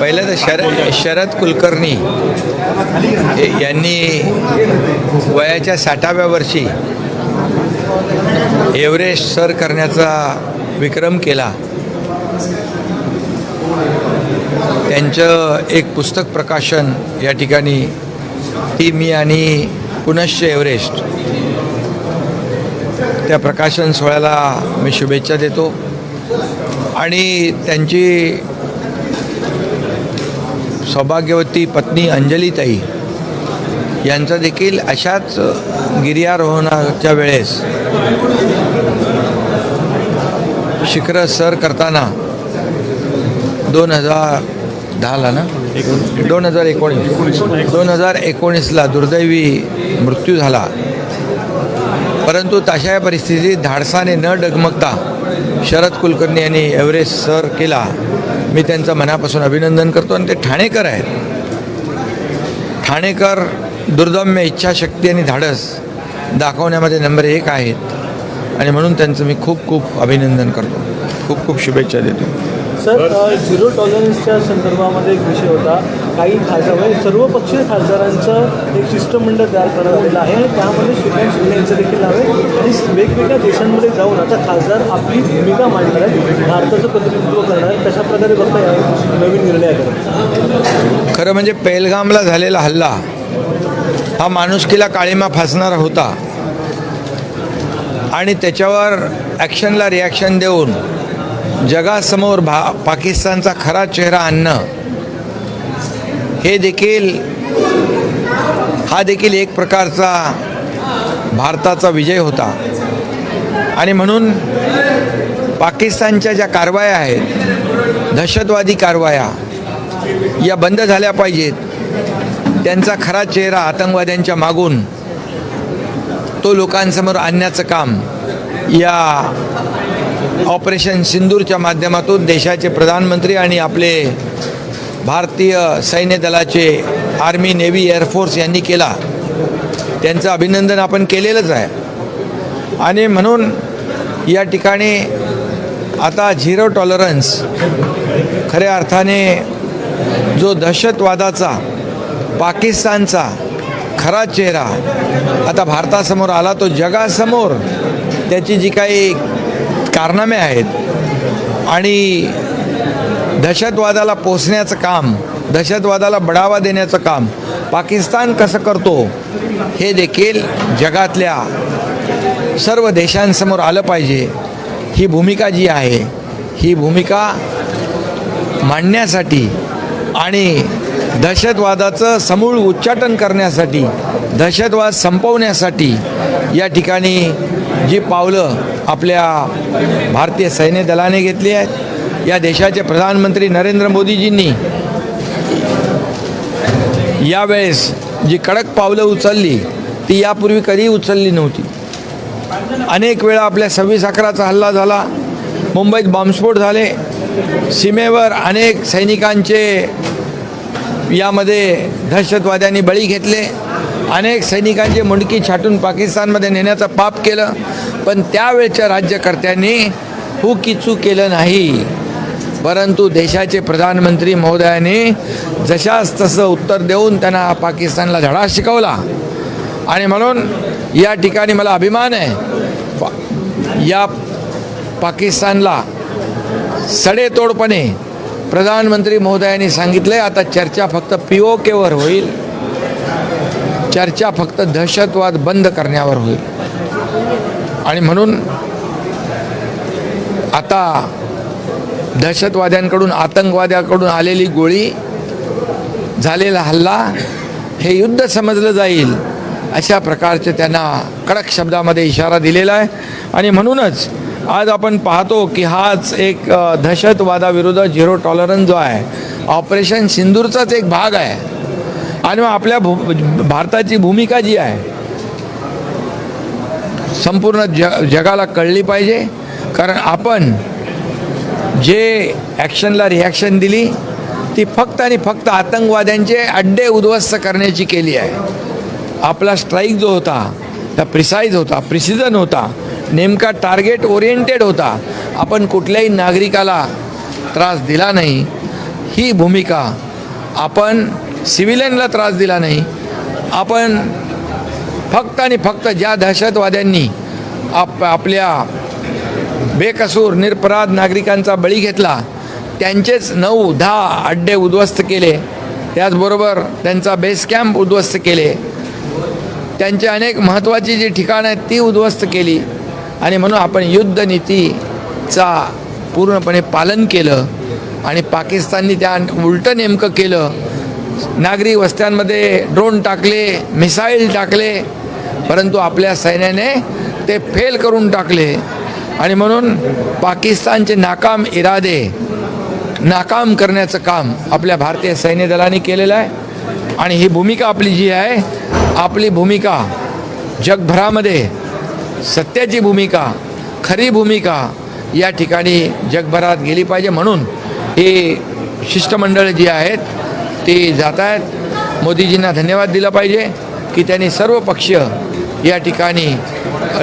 पहिलं तर शरद शरद कुलकर्णी यांनी वयाच्या साठाव्या वर्षी एव्हरेस्ट सर करण्याचा विक्रम केला. त्यांचं एक पुस्तक प्रकाशन या ठिकाणी ती मी आणि पुनश्च एव्हरेस्ट. त्या प्रकाशन सोहळ्याला मी शुभेच्छा देतो. आणि त्यांची सौभाग्यवती पत्नी अंजलीताई यांचा देखील अशाच गिर्यारोहणाच्या वेळेस शिखर सर करताना दोन हजार दहाला ना? दोन हजार एकोणीस. दोन हजार एकोणीसला दुर्दैवी मृत्यू झाला. परंतु तशा परिस्थितीत धाडसाने न डगमगता शरद कुलकर्णी यांनी एव्हरेस्ट सर केला. मी त्यांचं मनापासून अभिनंदन करतो. आणि ते ठाणेकर आहेत. ठाणेकर दुर्दम्य इच्छाशक्ती आणि धाडस दाखवण्यामध्ये नंबर एक आहेत. आणि म्हणून त्यांचं मी खूप खूप अभिनंदन करतो. खूप खूप शुभेच्छा देतो. सर झिरो टॉलरन्सच्या संदर्भामध्ये एक विषय होता. काही खासदार म्हणजे सर्व पक्षीय खासदारांचं एक शिष्टमंडळ तयार करण्यात आलेलं आहे. आणि त्यामध्ये श्रीकांत शिंदे यांचं देखील नाव आहे. आणि वेगवेगळ्या देशांमध्ये जाऊन आता खासदार आपली भूमिका मांडणार आहेत. भारताचं प्रतिनिधित्व करणार आहेत. कशा प्रकारे बघता या नवीन निर्णयाकडे खरं म्हणजे पेलगामला झालेला हल्ला हा माणुसकीला काळीमा फासणारा होता. आणि त्याच्यावर ॲक्शनला रिॲक्शन देऊन जगासमोर भा पाकिस्तानचा खरा चेहरा आणणं हे देखील हा देखील एक प्रकारचा भारताचा विजय होता. आणि म्हणून पाकिस्तानच्या ज्या कारवाया आहेत दहशतवादी कारवाया या बंद झाल्या पाहिजेत. त्यांचा खरा चेहरा आतंकवाद्यांच्या मागून तो लोकांसमोर आणण्याचं काम या ऑपरेशन सिंदूरच्या माध्यमातून देशाचे प्रधानमंत्री आणि आपले भारतीय सैन्य दलाचे आर्मी नेव्ही एअरफोर्स यांनी केला. त्यांचं अभिनंदन आपण केलेलंच आहे. आणि म्हणून या ठिकाणी आता झिरो टॉलरन्स खऱ्या अर्थाने जो दहशतवादाचा पाकिस्तानचा खरा चेहरा आता भारतासमोर आला तो जगासमोर त्याची जी काही कारनामे आहेत आणि दहशतवादाला पोचण्याचं काम दहशतवादाला बढावा देण्याचं काम पाकिस्तान कसं करतो हे देखील जगातल्या सर्व देशांसमोर आलं पाहिजे. ही भूमिका जी आहे ही भूमिका मांडण्यासाठी आणि दहशतवादाचं समूळ उच्चाटन करण्यासाठी दहशतवाद संपवण्यासाठी या ठिकाणी जी पावलं आपल्या भारतीय सैन्य दलाने घेतली आहेत या देशाचे प्रधानमंत्री नरेंद्र मोदीजींनी यावेळेस जी कडक पावलं उचलली ती यापूर्वी कधीही उचलली नव्हती. अनेक वेळा आपल्या सव्वीस अकराचा हल्ला झाला मुंबईत बॉम्बस्फोट झाले सीमेवर अनेक सैनिकांचे यामध्ये दहशतवाद्यांनी बळी घेतले अनेक सैनिकांची मुंडकी छाटून पाकिस्तानमध्ये नेण्याचं पाप केलं पण त्यावेळच्या राज्यकर्त्यांनी हू किचू केलं नाही. परंतु देशाचे प्रधानमंत्री महोदयाने जशास तसं उत्तर देऊन त्यांना पाकिस्तानला धडा शिकवला. आणि म्हणून या ठिकाणी मला अभिमान आहे या पाकिस्तानला सडेतोडपणे प्रधानमंत्री महोदयांनी सांगितले आता चर्चा फक्त पी ओ केवर होईल. चर्चा फक्त दहशतवाद बंद करण्यावर होईल. आणि म्हणून आता दहशतवाद्यांकडून आतंकवाद्याकडून आलेली गोळी झालेला हल्ला हे युद्ध समजलं जाईल अशा प्रकारचे त्यांना कडक शब्दामध्ये इशारा दिलेला आहे. आणि म्हणूनच आज आपण पाहतो की हाच एक दहशतवादाविरुद्ध झिरो टॉलरन्स जो आहे ऑपरेशन सिंदूरचाच एक भाग आहे. आणि मग आपल्या भू भारताची भूमिका जी आहे संपूर्ण जग जगाला कळली पाहिजे. कारण आपण जे ॲक्शनला रिॲक्शन दिली ती फक्त आणि फक्त आतंकवाद्यांचे अड्डे उद्ध्वस्त करण्याची केली आहे. आपला स्ट्राईक जो होता त्या प्रिसाईज होता प्रिसिजन होता नेमका टार्गेट ओरिएंटेड होता. आपण कुठल्याही नागरिकाला त्रास दिला नाही. ही भूमिका आपण सिव्हिलियनला त्रास दिला नाही. आपण फक्त आणि फक्त ज्या दहशतवाद्यांनी आप आपल्या बेकसूर निरपराध नागरिकांचा बळी घेतला. त्यांचेच नऊ दहा अड्डे उद्ध्वस्त केले. त्याचबरोबर त्यांचा बेस कॅम्प उद्ध्वस्त केले. त्यांची अनेक महत्त्वाची जी ठिकाणं आहेत ती उद्ध्वस्त केली. आणि म्हणून आपण युद्धनीतीचा पूर्णपणे पालन केलं. आणि पाकिस्ताननी त्या उलटं नेमकं केलं. नागरी वस्त्यांमध्ये ड्रोन टाकले मिसाईल टाकले. परंतु आपल्या सैन्याने ते फेल करून टाकले. आणि म्हणून पाकिस्तानचे नाकाम इरादे नाकाम करण्याचं काम आपल्या भारतीय सैन्य दलाने केलेलं आहे. आणि ही भूमिका आपली जी आहे आपली भूमिका जगभरामध्ये सत्याची भूमिका खरी भूमिका या ठिकाणी जगभरात गेली पाहिजे म्हणून हे शिष्टमंडळ जी आहेत ती जात आहेत. मोदीजींना धन्यवाद दिला पाहिजे की त्यांनी सर्व पक्ष या ठिकाणी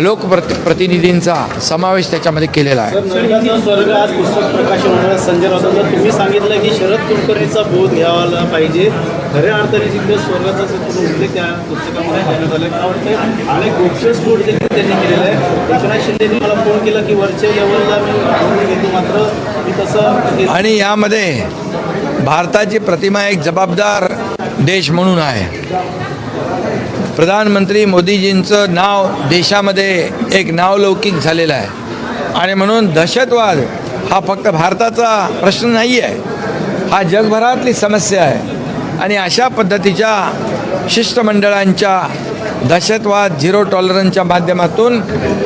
लोकप्रति प्रतिनिधींचा समावेश त्याच्यामध्ये केलेला आहे. स्वर्ग आज पुस्तक प्रकाशन होणार. संजय राऊतांना तुम्ही सांगितलं की शरद कुलकर्णीचा बोध घ्यावा पाहिजे. खऱ्या अर्थाने जिथे स्वर्गाचा उल्लेख त्या पुस्तकामध्ये करण्यात आला मला वाटतं अनेक गोपस्फोट देखील त्यांनी केलेला आहे एकनाथ शिंदेनी मला फोन केला की वरच्या लेवलला मी घेतो मात्र मी तसं हे आणि यामध्ये भारताची प्रतिमा एक जबाबदार देश म्हणून आहे. प्रधानमंत्री मोदीजींचं नाव देशामध्ये एक नावलौकिक झालेलं आहे. आणि म्हणून दहशतवाद हा फक्त भारताचा प्रश्न नाही आहे. हा जगभरातली समस्या आहे. आणि अशा पद्धतीच्या शिष्टमंडळांच्या दहशतवाद झिरो टॉलरन्सच्या माध्यमातून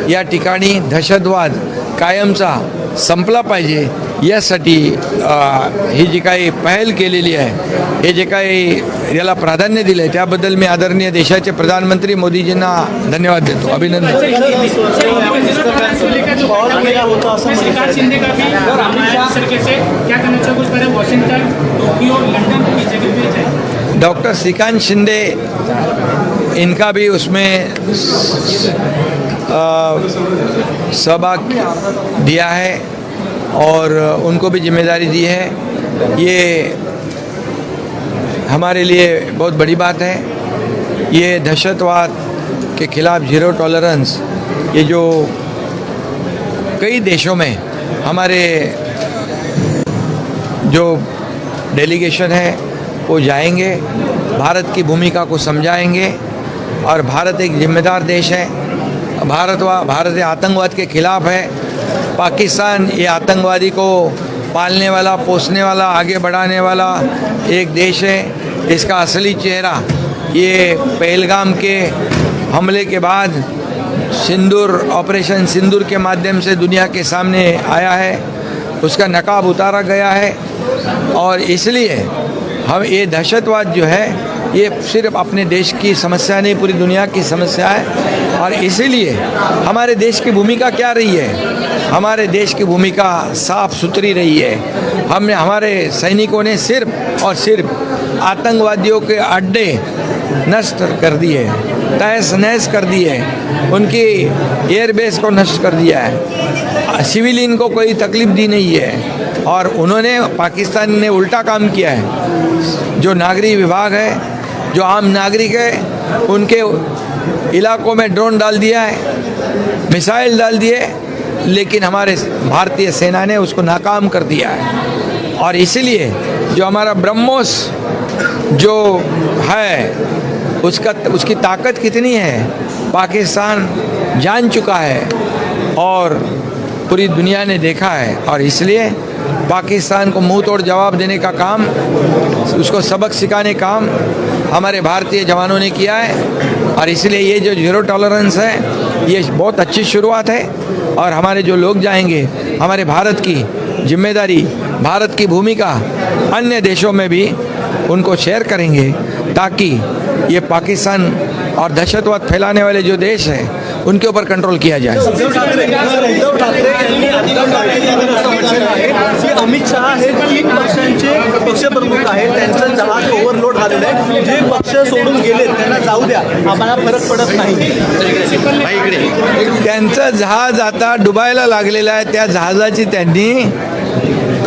या ठिकाणी दहशतवाद कायमचा संपला पाहिजे. यासाठी अ, ही जी काही पहल केलेली आहे हे। जे काही याला प्राधान्य दिलं आहे त्याबद्दल मी आदरणीय देशाचे प्रधानमंत्री मोदीजींना धन्यवाद देतो अभिनंदन. का की डॉक्टर श्रीकांत शिंदे इनका भी उसमें सहभाग दिया है। और उनको भी ज़िम्मेदारी दी है। ये हमारे लिए बहुत बड़ी बात है। ये दहशतवाद के खिलाफ ज़ीरो टॉलरेंस ये जो कई देशों में हमारे जो डेलीगेशन है, वो जाएँगे। भारत की भूमिका को समझाएँगे और भारत एक जिम्मेदार देश है। भारत वा, भारत आतंकवाद के खिलाफ है। पाकिस्तान ये आतंकवादी को पालने वाला, पोसने वाला, आगे बढ़ाने वाला एक देश है, इसका असली चेहरा ये पहलगाम के हमले के बाद सिंदूर, ऑपरेशन सिंदूर के माध्यम से दुनिया के सामने आया है। उसका नकाब उतारा गया है और इसलिए हम ये दहशतवाद जो है, ये सिर्फ़ अपने देश की समस्या नहीं, पूरी दुनिया की समस्या है। और इसीलिए हमारे देश की भूमिका क्या रही है? हमारे देश की भूमिका साफ़ सुथरी रही है। हमने, हमारे सैनिकों ने सिर्फ़ और सिर्फ़ आतंकवादियों के अड्डे नष्ट कर दिए तहस नहस कर दिए, उनकी एयरबेस को नष्ट कर दिया है। सिविलियन को कोई तकलीफ़ दी नहीं है और उन्होंने, पाकिस्तान ने उल्टा काम किया है। जो नागरिक विभाग है, जो आम नागरिक है, उनके इलाकों में ड्रोन डाल दिया है, मिसाइल डाल दिए लेकिन हमारे भारतीय सेना ने उसको नाकाम कर दिया है। और इसीलिए जो हमारा ब्रह्मोस जो है, उसका, उसकी ताकत कितनी है, पाकिस्तान जान चुका है और पूरी दुनिया ने देखा है। और इसलिए पाकिस्तान को मुँह तोड़ जवाब देने का काम, उसको सबक सिखाने काम हमारे भारतीय जवानों ने किया है। और इसलिए ये जो ज़ीरो टॉलरेंस है ये बहुत अच्छी शुरुआत है और हमारे जो लोग जाएँगे, हमारे भारत की ज़िम्मेदारी, भारत की भूमिका अन्य देशों में भी उनको शेयर करेंगे ताकि ये पाकिस्तान और दहशतवाद फैलाने वाले जो देश हैं, उनके ऊपर कंट्रोल किया जाए। अमित शहा हे। पक्षप्रमुख आहेत त्यांचं जहाज ओव्हरलोड झालेलं आहे. जे पक्ष सोडून गेले त्यांना जाऊ द्या. आम्हाला फरक पडत नाही. त्यांचं जहाज आता डुबायला लागलेलं आहे. त्या जहाजाची त्यांनी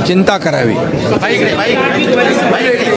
चिंता करावी.